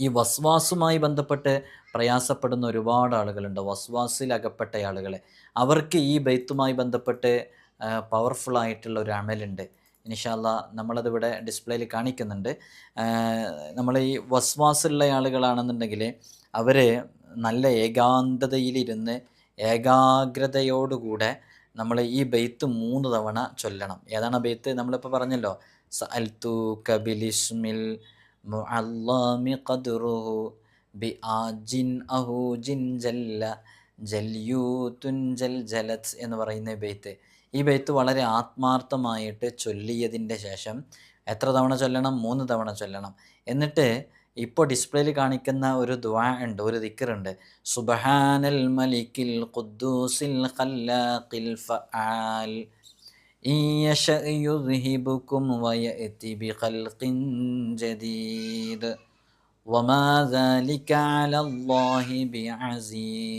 ഈ വസ്വാസുമായി ബന്ധപ്പെട്ട് പ്രയാസപ്പെടുന്ന ഒരുപാട് ആളുകളുണ്ട്. വസ്വാസിൽ അകപ്പെട്ട ആളുകൾ അവർക്ക് ഈ ബെയ്ത്തുമായി ബന്ധപ്പെട്ട് പവർഫുൾ ആയിട്ടുള്ള ഒരു അമലുണ്ട്. ഇൻഷാല്ല നമ്മളതിവിടെ ഡിസ്പ്ലേയിൽ കാണിക്കുന്നുണ്ട്. നമ്മൾ ഈ വസ്വാസുള്ള ആളുകളാണെന്നുണ്ടെങ്കിൽ അവർ നല്ല ഏകാന്തതയിലിരുന്ന് ഏകാഗ്രതയോടുകൂടെ നമ്മൾ ഈ ബെയ്ത്ത് മൂന്ന് തവണ ചൊല്ലണം. ഏതാണ് ബെയ്ത്ത്? നമ്മളിപ്പോൾ പറഞ്ഞല്ലോ സഅൽത്തു കബിലിസ്മിൽ മുഅല്ലമി ഖദ്റുഹു ബി അഹു ജിൻ ജല്ല ജല്യൂത്തുൻ ജൽ ജലത് എന്ന് പറയുന്ന ബെയ്ത്ത്. ഈ ബെയ്ത്ത് വളരെ ആത്മാർത്ഥമായിട്ട് ചൊല്ലിയതിൻ്റെ ശേഷം എത്ര തവണ ചൊല്ലണം മൂന്ന് തവണ ചൊല്ലണം എന്നിട്ട് ഇപ്പോൾ ഡിസ്പ്ലേയിൽ കാണിക്കുന്ന ഒരു ദ്വാ ഉണ്ട് ഒരു ദിക്കറുണ്ട് സുബഹാനൽ മലിക്കിൽ ഖുദ്ദൂസിൽ ഖല്ലാഖിൽ ഫആൽ إن يشأ يذهبكم ويأتي بخلق جديد وما ذلك على الله بعزيز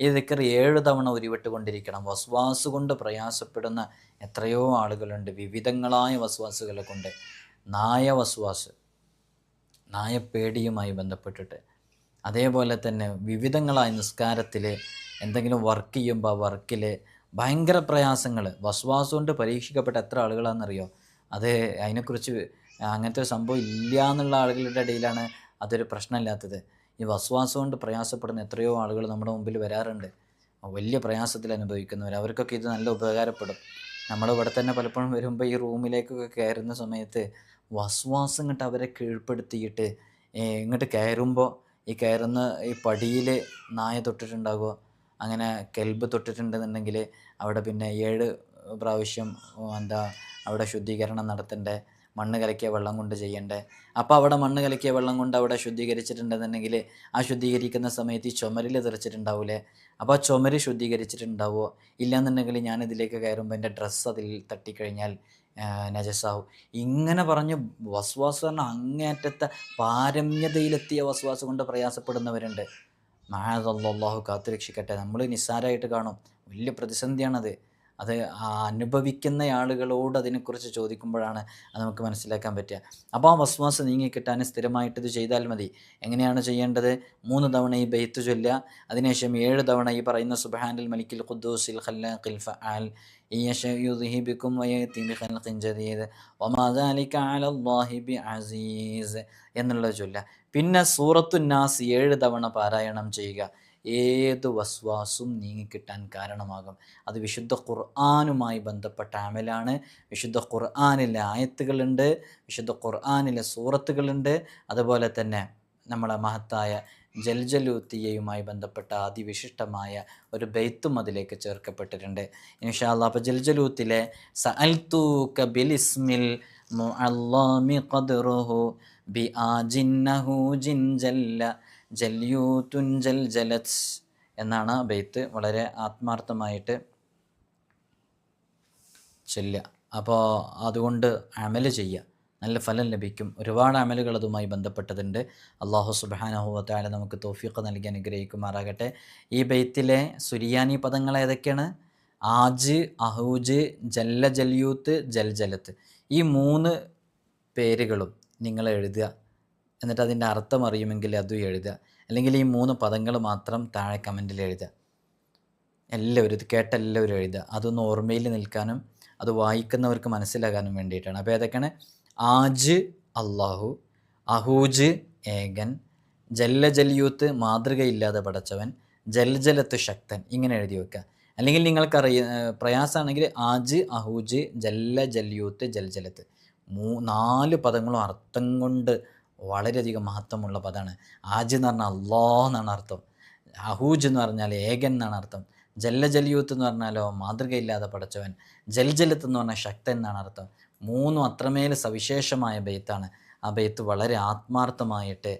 ഈ ദിക്കർ ഏഴ് തവണ ഉരുവിട്ടുകൊണ്ടിരിക്കണം വസ്വാസ് കൊണ്ട് പ്രയാസപ്പെടുന്ന എത്രയോ ആളുകളുണ്ട് വിവിധങ്ങളായ വസ്വാസുകളെ കൊണ്ട്. നായ വസ്വാസ് നായപ്പേടിയുമായി ബന്ധപ്പെട്ടിട്ട്. അതേപോലെ തന്നെ വിവിധങ്ങളായ നിസ്കാരത്തിൽ എന്തെങ്കിലും വർക്ക് ചെയ്യുമ്പോൾ വർക്കിൽ ഭയങ്കര പ്രയാസങ്ങൾ വസ്വാസ് കൊണ്ട് പരീക്ഷിക്കപ്പെട്ട എത്ര ആളുകളാണെന്നറിയോ? അത് അതിനെക്കുറിച്ച് അങ്ങനത്തെ ഒരു സംഭവം ഇല്ല എന്നുള്ള ആളുകളുടെ ഇടയിലാണ് അതൊരു പ്രശ്നമില്ലാത്തത്. ഈ വസ്വാസം കൊണ്ട് പ്രയാസപ്പെടുന്ന എത്രയോ ആളുകൾ നമ്മുടെ മുമ്പിൽ വരാറുണ്ട്. വലിയ പ്രയാസത്തിൽ അനുഭവിക്കുന്നവർ അവർക്കൊക്കെ ഇത് നല്ല ഉപകാരപ്പെടും. നമ്മൾ ഇവിടെ തന്നെ പലപ്പോഴും വരുമ്പോൾ ഈ റൂമിലേക്കൊക്കെ കയറുന്ന സമയത്ത് വസ്വാസം ഇങ്ങോട്ട് അവരെ കീഴ്പ്പെടുത്തിയിട്ട് ഇങ്ങോട്ട് കയറുമ്പോൾ ഈ കയറുന്ന ഈ പടിയിൽ നായ തൊട്ടിട്ടുണ്ടാകുമോ അങ്ങനെ കെൽബ് തൊട്ടിട്ടുണ്ടെന്നുണ്ടെങ്കിൽ അവിടെ പിന്നെ ഏഴ് പ്രാവശ്യം എന്താ അവിടെ ശുദ്ധീകരണം നടത്തണ്ടേ? മണ്ണ് കലക്കിയ വെള്ളം കൊണ്ട് ചെയ്യേണ്ടത് അപ്പോൾ അവിടെ മണ്ണ് കലക്കിയ വെള്ളം കൊണ്ട് അവിടെ ശുദ്ധീകരിച്ചിട്ടുണ്ടെന്നുണ്ടെങ്കിൽ ആ ശുദ്ധീകരിക്കുന്ന സമയത്ത് ഈ ചുമരിൽ തെറിച്ചിട്ടുണ്ടാവില്ലേ അപ്പോൾ ആ ചുമര് ശുദ്ധീകരിച്ചിട്ടുണ്ടാവുമോ ഇല്ലയെന്നുണ്ടെങ്കിൽ ഞാൻ ഇതിലേക്ക് കയറുമ്പോൾ എന്റെ ഡ്രസ്സ് അതിൽ തട്ടിക്കഴിഞ്ഞാൽ നജസാവും. ഇങ്ങനെ പറഞ്ഞ് വസ്വാസ് പറഞ്ഞാൽ അങ്ങേറ്റത്തെ പാരമ്യതയിലെത്തിയ വസ്വാസ് കൊണ്ട് പ്രയാസപ്പെടുന്നവരുണ്ട്. മഹാദല്ലാഹു കാത്തുരക്ഷിക്കട്ടെ. നമ്മൾ നിസ്സാരമായിട്ട് കാണും. വലിയ പ്രതിസന്ധിയാണത്. അത് അനുഭവിക്കുന്ന ആളുകളോട് അതിനെക്കുറിച്ച് ചോദിക്കുമ്പോഴാണ് അത് നമുക്ക് മനസ്സിലാക്കാൻ പറ്റുക. അപ്പോൾ ആ വസ്വാസ് നീങ്ങിക്കിട്ടാൻ സ്ഥിരമായിട്ട് ഇത് ചെയ്താൽ മതി. എങ്ങനെയാണ് ചെയ്യേണ്ടത്? മൂന്ന് തവണ ഈ ബെയ്ത്ത് ചൊല്ലുക. അതിനുശേഷം ഏഴ് തവണ ഈ പറയുന്ന സുബഹാനിൽ മലിക്കിൽ ഖുദ്ദൂസിൽ ഖല്ലാഖിൽ ഫആൽ. എന്നുള്ള ചൊല്ലുക. പിന്നെ സൂറത്തു നാസ് ഏഴ് തവണ പാരായണം ചെയ്യുക. ഏത് വസ്വാസും നീങ്ങിക്കിട്ടാൻ കാരണമാകും. അത് വിശുദ്ധ ഖുർആാനുമായി ബന്ധപ്പെട്ട അമലാണ്. വിശുദ്ധ ഖുർആാനിലെ ആയത്തുകളുണ്ട്. വിശുദ്ധ ഖുർആാനിലെ സൂറത്തുകളുണ്ട്. അതുപോലെ തന്നെ നമ്മളെ മഹത്തായ ജൽജലൂത്തിയയുമായി ബന്ധപ്പെട്ട അതിവിശിഷ്ടമായ ഒരു ബെയ്ത്തും അതിലേക്ക് ചേർക്കപ്പെട്ടിട്ടുണ്ട്. ഇൻഷാല്ല അപ്പോൾ ജൽജലൂത്തിലെ സഅൽത്തൂക ഇസ്മിൽ മുഅല്ലമി ഖദ്റുഹു ബി ജിൻ ജിൻജല്ല ജല്യൂത്തുൻ ജലത്സ് ജലത് എന്നാണ് ആ ബെയ്ത്ത്. വളരെ ആത്മാർത്ഥമായിട്ട് ചെല്ലുക. അപ്പോൾ അതുകൊണ്ട് അമൽ ചെയ്യുക. നല്ല ഫലം ലഭിക്കും. ഒരുപാട് അമലുകൾ അതുമായി ബന്ധപ്പെട്ടതുണ്ട്. അള്ളാഹു സുബാനഹുവത്തായ നമുക്ക് തോഫിയൊക്കെ നൽകി അനുഗ്രഹിക്കുമാറാകട്ടെ. ഈ ബെയ്ത്തിലെ സുരിയാനി പദങ്ങൾ ഏതൊക്കെയാണ്? ആജ് അഹൂജ് ജല്ല ജല്യൂത്ത് ജൽ ജലത്ത്. ഈ മൂന്ന് പേരുകളും നിങ്ങൾ എഴുതുക. എന്നിട്ട് അതിന്റെ അർത്ഥം അറിയുമെങ്കിൽ അതും എഴുതുക. അല്ലെങ്കിൽ ഈ മൂന്ന് പദങ്ങൾ മാത്രം താഴെ കമന്റിൽ എഴുതുക. എല്ലാവരും ഇത് കേട്ട എല്ലാവരും എഴുതുക. അതൊന്ന് ഓർമ്മയിൽ നിൽക്കാനും അത് വായിക്കുന്നവർക്ക് മനസ്സിലാകാനും വേണ്ടിയിട്ടാണ്. അപ്പോൾ ഏതൊക്കെയാണ്? ആജ് അള്ളാഹു അഹൂജ് ഏകൻ ജല്ല ജലിയൂത്ത് മാതൃകയില്ലാതെ പടച്ചവൻ ജൽജലത്ത് ശക്തൻ. ഇങ്ങനെ എഴുതി വെക്കുക. അല്ലെങ്കിൽ നിങ്ങൾക്കറിയ പ്രയാസമാണെങ്കിൽ ആജ് അഹൂജ് ജല്ല ജല്യൂത്ത് ജൽജലത്ത്. മൂ നാല് പദങ്ങളും അർത്ഥം കൊണ്ട് വളരെയധികം മഹത്വമുള്ള പദമാണ് ആജ് എന്ന് പറഞ്ഞാൽ അള്ളാ എന്നാണ് അർത്ഥം. അഹൂജ് എന്ന് പറഞ്ഞാൽ ഏകൻ എന്നാണ് അർത്ഥം. ജല്ല ജലിയൂത്ത് എന്ന് പറഞ്ഞാലോ മാതൃകയില്ലാതെ പടച്ചവൻ. ജൽജലത്ത് എന്ന് പറഞ്ഞാൽ ശക്തൻ എന്നാണ് അർത്ഥം. മൂന്നും അത്രമേൽ സവിശേഷമായ ബെയ്ത്താണ്. ആ ബെയ്ത്ത് വളരെ ആത്മാർത്ഥമായിട്ട്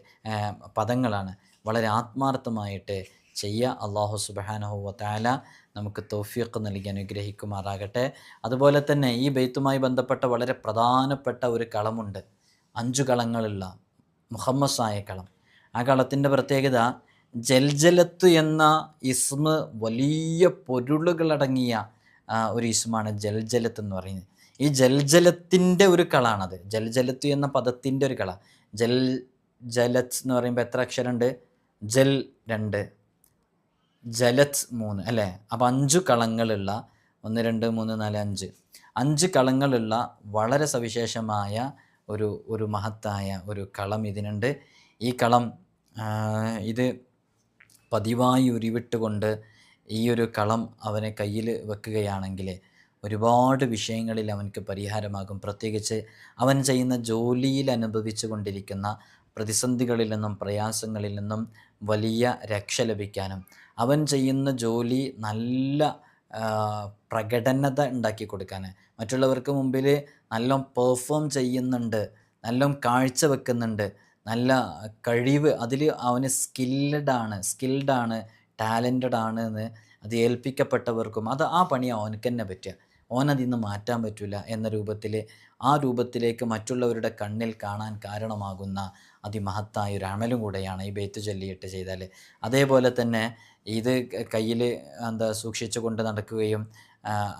പദങ്ങളാണ്. വളരെ ആത്മാർത്ഥമായിട്ട് ചെയ്യുക അള്ളാഹു സുബാനഹു വാല നമുക്ക് തോഫിയൊക്കെ നൽകി അനുഗ്രഹിക്കുമാറാകട്ടെ. അതുപോലെ തന്നെ ഈ ബെയ്ത്തുമായി ബന്ധപ്പെട്ട വളരെ പ്രധാനപ്പെട്ട ഒരു കളമുണ്ട്. അഞ്ചു കളങ്ങളുള്ള മുഹമ്മസായ കളം ആ കളത്തിന്റെ പ്രത്യേകത ജൽജലത്ത് എന്ന ഇസ്മ് വലിയ പൊരുളുകളടങ്ങിയ ഒരു ഇസ്മാണ് ജൽജലത്ത് എന്ന് പറയുന്നത്. ഈ ജൽജലത്തിന്റെ ഒരു കളാണത്. ജൽജലത്ത് എന്ന പദത്തിന്റെ ഒരു കള. ജൽ ജലത്ത് എന്ന് പറയുമ്പോൾ എത്ര അക്ഷരമുണ്ട്? ജൽ രണ്ട് ജലത്ത് മൂന്ന് അല്ലേ? അപ്പോൾ അഞ്ചു കളങ്ങളുള്ള ഒന്ന് രണ്ട് മൂന്ന് നാല് അഞ്ച്. അഞ്ച് കളങ്ങളുള്ള വളരെ സവിശേഷമായ ഒരു ഒരു മഹത്തായ ഒരു കളം ഇതിനുണ്ട്. ഈ കളം ഇത് പതിവായി ഉരുവിട്ടുകൊണ്ട് ഈ ഒരു കളം അവനെ കയ്യിൽ വെക്കുകയാണെങ്കിൽ ഒരുപാട് വിഷയങ്ങളിൽ അവനക്ക് പരിഹാരമാകും. പ്രത്യേകിച്ച് അവൻ ചെയ്യുന്ന ജോലിയിൽ അനുഭവിച്ചു കൊണ്ടിരിക്കുന്ന പ്രതിസന്ധികളിൽ നിന്നും പ്രയാസങ്ങളിൽ നിന്നും വലിയ രക്ഷ ലഭിക്കാനും അവൻ ചെയ്യുന്ന ജോലി നല്ല പ്രകടനത ഉണ്ടാക്കി കൊടുക്കാൻ മറ്റുള്ളവർക്ക് മുമ്പിൽ നല്ല പെർഫോം ചെയ്യുന്നുണ്ട് നല്ല കാഴ്ച വെക്കുന്നുണ്ട് നല്ല കഴിവ്. അതിൽ അവന് സ്കില്ലഡാണ് സ്കിൽഡാണ് ആണ് എന്ന് അത് ഏൽപ്പിക്കപ്പെട്ടവർക്കും അത് ആ പണി അവനക്ക് തന്നെ പറ്റുക. ഓനതിൽ നിന്ന് മാറ്റാൻ പറ്റില്ല എന്ന രൂപത്തിൽ ആ രൂപത്തിലേക്ക് മറ്റുള്ളവരുടെ കണ്ണിൽ കാണാൻ കാരണമാകുന്ന അതിമഹത്തായ ഒരു അമലും കൂടെയാണ് ഈ ബേത്ത് ചൊല്ലിയിട്ട് ചെയ്താൽ അതേപോലെ തന്നെ ഇത് കയ്യിൽ എന്താ സൂക്ഷിച്ചു കൊണ്ട് നടക്കുകയും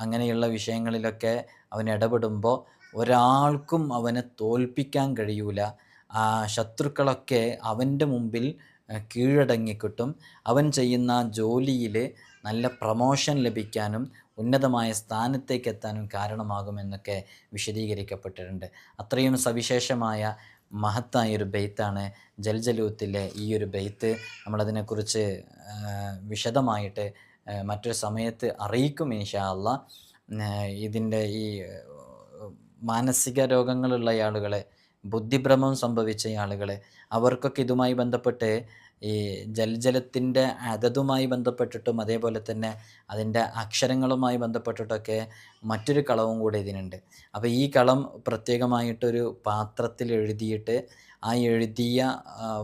അങ്ങനെയുള്ള വിഷയങ്ങളിലൊക്കെ അവൻ ഇടപെടുമ്പോൾ ഒരാൾക്കും അവനെ തോൽപ്പിക്കാൻ കഴിയൂല. ആ ശത്രുക്കളൊക്കെ അവന്റെ മുമ്പിൽ കീഴടങ്ങിക്കിട്ടും അവൻ ചെയ്യുന്ന ജോലിയിൽ നല്ല പ്രമോഷൻ ലഭിക്കാനും ഉന്നതമായ സ്ഥാനത്തേക്ക് എത്താനും കാരണമാകുമെന്നൊക്കെ വിശദീകരിക്കപ്പെട്ടിട്ടുണ്ട്. അത്രയും സവിശേഷമായ മഹത്തായ ഒരു ബെയ്ത്താണ് ജൽജലൂത്തിലെ ഈ ഒരു ബെയ്ത്ത്. നമ്മളതിനെക്കുറിച്ച് വിശദമായിട്ട് മറ്റൊരു സമയത്ത് അറിയിക്കും ഇൻഷാ അല്ല ഇതിന്റെ ഈ മാനസിക രോഗങ്ങളുള്ള ആളുകളെ ബുദ്ധിഭ്രമം സംഭവിച്ച ആളുകളെ അവർക്കൊക്കെ ഇതുമായി ബന്ധപ്പെട്ട് ഈ ജൽജലത്തിന്റെ അതതുമായി ബന്ധപ്പെട്ടിട്ടും അതേപോലെ തന്നെ അതിന്റെ അക്ഷരങ്ങളുമായി ബന്ധപ്പെട്ടിട്ടൊക്കെ മറ്റൊരു കളവും കൂടെ ഇതിനുണ്ട്. അപ്പോൾ ഈ കളം പ്രത്യേകമായിട്ടൊരു പാത്രത്തിൽ എഴുതിയിട്ട് ആ എഴുതിയ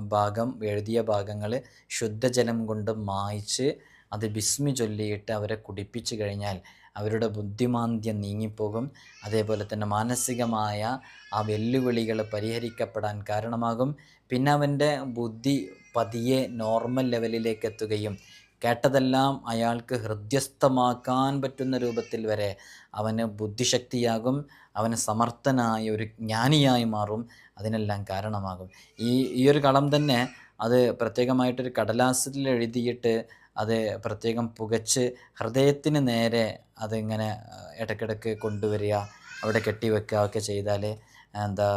ഭാഗം എഴുതിയ ഭാഗങ്ങൾ ശുദ്ധജലം കൊണ്ട് മായ്ച്ച് അത് ബിസ്മി ചൊല്ലിയിട്ട് അവരെ കുടിപ്പിച്ചു കഴിഞ്ഞാൽ അവരുടെ ബുദ്ധിമാന്ദ്യം നീങ്ങിപ്പോകും. അതേപോലെ തന്നെ മാനസികമായ ആ വെല്ലുവിളികൾ പരിഹരിക്കപ്പെടാൻ കാരണമാകും. പിന്നെ അവന്റെ ബുദ്ധി പതിയെ നോർമൽ ലെവലിലേക്ക് എത്തുകയും കേട്ടതെല്ലാം അയാൾക്ക് ഹൃദ്യസ്ഥമാക്കാൻ പറ്റുന്ന രൂപത്തിൽ വരെ അവന് ബുദ്ധിശക്തിയാകും. അവന് സമർത്ഥനായ ഒരു ജ്ഞാനിയായി മാറും. അതിനെല്ലാം കാരണമാകും. ഈ ഈ ഒരു കളം തന്നെ അത് പ്രത്യേകമായിട്ടൊരു കടലാസിൽ എഴുതിയിട്ട് അത് പ്രത്യേകം പുകച്ച് ഹൃദയത്തിന് നേരെ അതിങ്ങനെ ഇടയ്ക്കിടയ്ക്ക് കൊണ്ടുവരിക അവിടെ കെട്ടിവെക്കുക ഒക്കെ ചെയ്താൽ എന്താ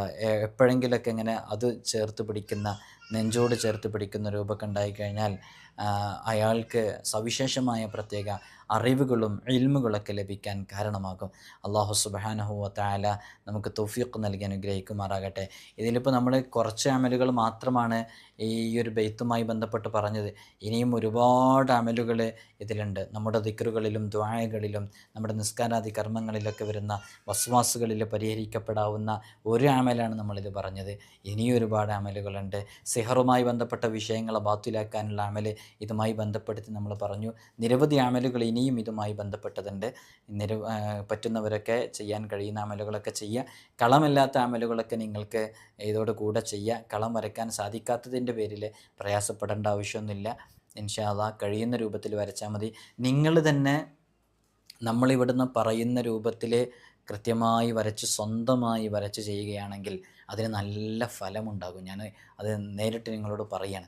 എപ്പോഴെങ്കിലുമൊക്കെ ഇങ്ങനെ അത് ചേർത്ത് പിടിക്കുന്ന നെഞ്ചോട് ചേർത്ത് പിടിക്കുന്ന രൂപമൊക്കെ ഉണ്ടായിക്കഴിഞ്ഞാൽ അയാൾക്ക് സവിശേഷമായ പ്രത്യേക അറിവുകളും ഇൽമുകളൊക്കെ ലഭിക്കാൻ കാരണമാകും. അള്ളാഹു സുബാനഹുവ താല നമുക്ക് തൗഫീഖ് നൽകി അനുഗ്രഹിക്കുമാറാകട്ടെ. ഇതിലിപ്പോൾ നമ്മൾ കുറച്ച് അമലുകൾ മാത്രമാണ് ഈ ഒരു ബെയ്ത്തുമായി ബന്ധപ്പെട്ട് പറഞ്ഞത്. ഇനിയും ഒരുപാട് അമലുകൾ ഇതിലുണ്ട്. നമ്മുടെ ദിക്കറുകളിലും ദ്വായകളിലും നമ്മുടെ നിസ്കാരാദി കർമ്മങ്ങളിലൊക്കെ വരുന്ന വസ്വാസുകളിൽ പരിഹരിക്കപ്പെടാവുന്ന ഒരു അമലാണ് നമ്മളിത് പറഞ്ഞത്. ഇനിയും ഒരുപാട് അമലുകളുണ്ട്. സിഹറുമായി ബന്ധപ്പെട്ട വിഷയങ്ങളെ ബാത്തിലാക്കാനുള്ള അമൽ ഇതുമായി ബന്ധപ്പെടുത്തി നമ്മൾ പറഞ്ഞു. നിരവധി അമലുകൾ ഇനിയും ഇതുമായി ബന്ധപ്പെട്ടതുണ്ട്. നിര പറ്റുന്നവരൊക്കെ ചെയ്യാൻ കഴിയുന്ന അമലുകളൊക്കെ ചെയ്യുക. കളമില്ലാത്ത അമലുകളൊക്കെ നിങ്ങൾക്ക് ഇതോട് കൂടെ ചെയ്യുക. കളം വരയ്ക്കാൻ സാധിക്കാത്തതിന്റെ പേരിൽ പ്രയാസപ്പെടേണ്ട ആവശ്യമൊന്നുമില്ല. ഇൻഷാല്ല കഴിയുന്ന രൂപത്തിൽ വരച്ചാൽ മതി. നിങ്ങൾ തന്നെ നമ്മളിവിടുന്ന് പറയുന്ന രൂപത്തിൽ കൃത്യമായി വരച്ച് സ്വന്തമായി വരച്ച് ചെയ്യുകയാണെങ്കിൽ അതിന് നല്ല ഫലമുണ്ടാകും. ഞാൻ അത് നേരിട്ട് നിങ്ങളോട് പറയാണ്.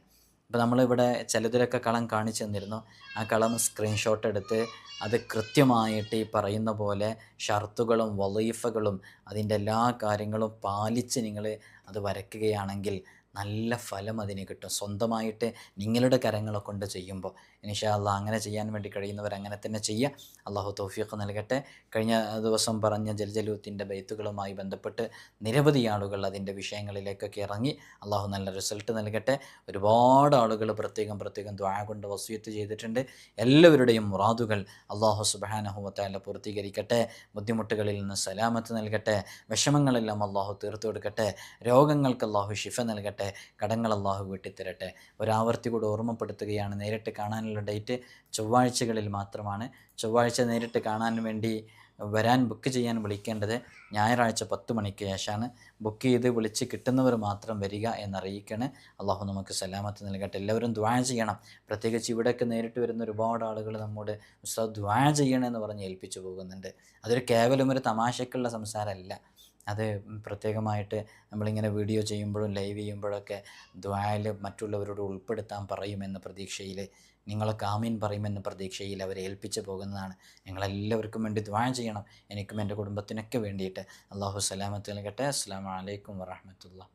ഇപ്പോൾ നമ്മളിവിടെ ചിലതിലൊക്കെ കളം കാണിച്ചു തന്നിരുന്നു. ആ കളം സ്ക്രീൻഷോട്ട് എടുത്ത് അത് കൃത്യമായിട്ട് ഈ പറയുന്ന പോലെ ഷർത്തുകളും വലീഫകളും അതിന്റെ എല്ലാ കാര്യങ്ങളും പാലിച്ച് നിങ്ങൾ അത് വരയ്ക്കുകയാണെങ്കിൽ നല്ല ഫലം അതിന് കിട്ടും. സ്വന്തമായിട്ട് നിങ്ങളുടെ കരങ്ങളെ കൊണ്ട് ചെയ്യുമ്പോൾ ഇൻഷാ അള്ളാ അങ്ങനെ ചെയ്യാൻ വേണ്ടി കഴിയുന്നവർ അങ്ങനെ തന്നെ ചെയ്യുക. അള്ളാഹു തൗഫീഖ് നൽകട്ടെ. കഴിഞ്ഞ ദിവസം പറഞ്ഞ ജൽജലൂത്തിന്റെ ബൈത്തുകളുമായി ബന്ധപ്പെട്ട് നിരവധി ആളുകൾ അതിന്റെ വിഷയങ്ങളിലേക്കൊക്കെ ഇറങ്ങി. അള്ളാഹു നല്ല റിസൾട്ട് നൽകട്ടെ. ഒരുപാട് ആളുകൾ പ്രത്യേകം പ്രത്യേകം ദ്വാ കൊണ്ട് വസൂയത്ത് ചെയ്തിട്ടുണ്ട്. എല്ലാവരുടെയും മുറാദുകൾ അള്ളാഹു സുബാനഹുവത്താല പൂർത്തീകരിക്കട്ടെ. ബുദ്ധിമുട്ടുകളിൽ നിന്ന് സലാമത്ത് നൽകട്ടെ. വിഷമങ്ങളെല്ലാം അള്ളാഹു തീർത്തു കൊടുക്കട്ടെ. രോഗങ്ങൾക്ക് അള്ളാഹു ഷിഫ നൽകട്ടെ. കടങ്ങൾ അള്ളാഹു വീട്ടിത്തരട്ടെ. ഒരാവർത്തി കൂടെ ഓർമ്മപ്പെടുത്തുകയാണ് നേരിട്ട് കാണാനുള്ള ഡേറ്റ് ചൊവ്വാഴ്ചകളിൽ മാത്രമാണ്. ചൊവ്വാഴ്ച നേരിട്ട് കാണാൻ വേണ്ടി വരാൻ ബുക്ക് ചെയ്യാൻ വിളിക്കേണ്ടത് ഞായറാഴ്ച പത്ത് മണിക്ക് ശേഷമാണ്. ബുക്ക് ചെയ്ത് വിളിച്ച് കിട്ടുന്നവർ മാത്രം വരിക എന്നറിയിക്കണേ. അള്ളാഹു നമുക്ക് സലാമത്ത് നൽകട്ടെ. എല്ലാവരും ദ്വാ ചെയ്യണം. പ്രത്യേകിച്ച് ഇവിടെയൊക്കെ നേരിട്ട് വരുന്ന ഒരുപാട് ആളുകൾ നമ്മോട് ഉസ്താദ് ദ്വാ ചെയ്യണമെന്ന് പറഞ്ഞ് ഏൽപ്പിച്ചു പോകുന്നുണ്ട്. അതൊരു കേവലം ഒരു തമാശക്കുള്ള സംസാരമല്ല. അത് പ്രത്യേകമായിട്ട് നമ്മളിങ്ങനെ വീഡിയോ ചെയ്യുമ്പോഴും ലൈവ് ചെയ്യുമ്പോഴൊക്കെ ദ്വായൽ മറ്റുള്ളവരോട് ഉൾപ്പെടുത്താൻ പറയുമെന്ന പ്രതീക്ഷയിൽ നിങ്ങളൊക്കെ ആമീൻ പറയുമെന്ന പ്രതീക്ഷയിൽ അവരെ ഏൽപ്പിച്ചു പോകുന്നതാണ്. നിങ്ങളെല്ലാവർക്കും വേണ്ടി ദ്വാ ചെയ്യണം. എനിക്കും എന്റെ കുടുംബത്തിനൊക്കെ വേണ്ടിയിട്ട്. അള്ളാഹു സലാമത്ത് നൽകട്ടെ. അസ്സാം വലൈക്കും വറഹമത്തുള്ള